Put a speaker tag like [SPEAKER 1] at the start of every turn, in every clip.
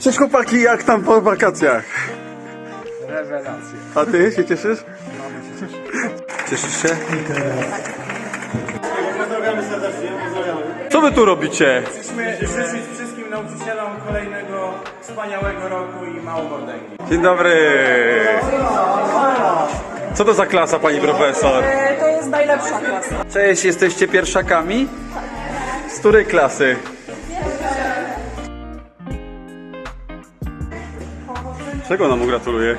[SPEAKER 1] Cześć chłopaki, jak tam po wakacjach?
[SPEAKER 2] Rewelacje.
[SPEAKER 1] A ty się cieszysz?
[SPEAKER 2] Mamy się.
[SPEAKER 1] Cieszysz się? Co wy tu robicie?
[SPEAKER 3] Chcemy życzyć wszystkim nauczycielom kolejnego wspaniałego roku i mało mordęgi.
[SPEAKER 1] Dzień dobry. Co to za klasa, pani profesor?
[SPEAKER 4] E, To jest najlepsza klasa.
[SPEAKER 1] Cześć, jesteście pierwszakami? Z której klasy? Czego nam gratuluję?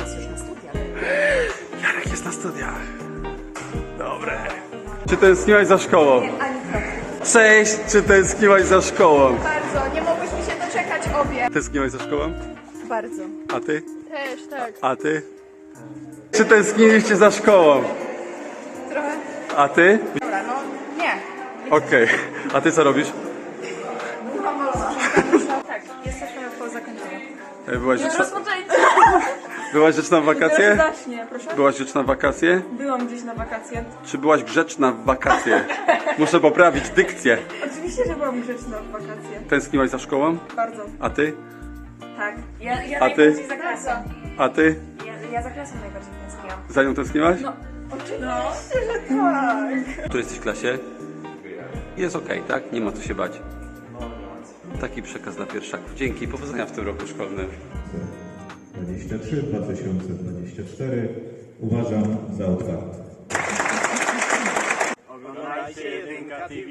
[SPEAKER 4] Jest już na studiach.
[SPEAKER 1] Jarek jest na studiach. Dobre. Czy tęskniłaś za szkołą?
[SPEAKER 4] Ani trochę.
[SPEAKER 1] Cześć, czy tęskniłaś za szkołą?
[SPEAKER 4] Bardzo. Nie mogłyśmy się doczekać obie.
[SPEAKER 1] Tęskniłaś za szkołą?
[SPEAKER 4] Bardzo.
[SPEAKER 1] A ty?
[SPEAKER 4] Też, tak.
[SPEAKER 1] A ty? Czy tęskniliście za szkołą?
[SPEAKER 4] Trochę.
[SPEAKER 1] A ty?
[SPEAKER 4] Dobra, no nie.
[SPEAKER 1] Okej. A ty co robisz? Byłaś grzeczna,
[SPEAKER 4] Rozpoczęcie.
[SPEAKER 1] byłaś grzeczna w wakacje?
[SPEAKER 4] Zacznie, proszę.
[SPEAKER 1] Byłaś grzeczna w wakacje?
[SPEAKER 4] Byłam gdzieś na wakacje.
[SPEAKER 1] Czy byłaś grzeczna w wakacje? Muszę poprawić dykcję.
[SPEAKER 4] Oczywiście, że byłam grzeczna w wakacje.
[SPEAKER 1] Tęskniłaś za szkołą?
[SPEAKER 4] Bardzo.
[SPEAKER 1] A ty?
[SPEAKER 4] Tak. Ja, ja
[SPEAKER 1] A ty?
[SPEAKER 4] najbardziej za klasą.
[SPEAKER 1] A ty?
[SPEAKER 4] Ja, ja za klasą najbardziej tęskniłam.
[SPEAKER 1] Za nią tęskniłaś?
[SPEAKER 4] No, oczywiście, że tak.
[SPEAKER 1] W której jesteś klasie? Jest okej, tak? Nie ma co się bać. Taki przekaz dla pierwszaków. Dzięki i powodzenia w tym roku szkolnym.
[SPEAKER 5] 2023-2024 uważam za otwarty. Oglądajcie Jedynka TV.